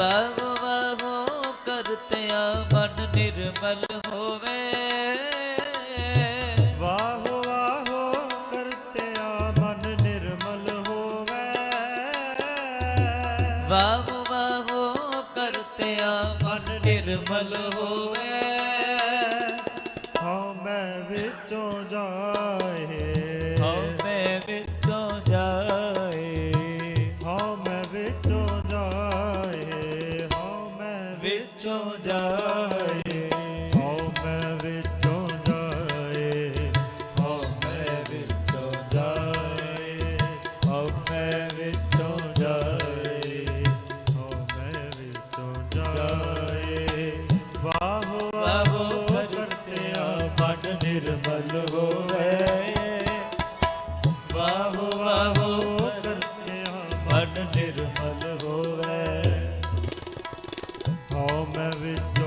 ਭਵ ਵਹੋ ਕਰਤਿਆ ਮਨ ਨਿਰਮਲ ਹੋਵੇ। ਵਾਹੋ ਵਾਹੋ ਕਰਤਿਆ ਮਨ ਨਿਰਮਲ ਹੋਵੇ। ਵਾਹੋ ਵਾਹੋ ਕਰਤਿਆ ਮਨ ਨਿਰਮਲ ਹੋਵੇ। ਹਉ ਮੈਂ ਵਿੱਚੋਂ ਜਾਏ ਵਿੱਚੋਂ ਜਾਏ। ਹਉ ਮੈਂ ਵਿੱਚੋਂ ਜਾਏ। ਹਉ ਮੈਂ ਵਿੱਚੋਂ ਜਾਏ। ਹਉ ਮੈਂ ਵਿੱਚੋਂ ਜਾਏ। ਹਉ ਮੈਂ ਵਿੱਚੋਂ ਜਾਏ। ਵਾਹ ਵਾਹ ਕਰਤੇ ਮਨ ਨਿਰਮਲ ਹੋਵੇ। Oh, Vidya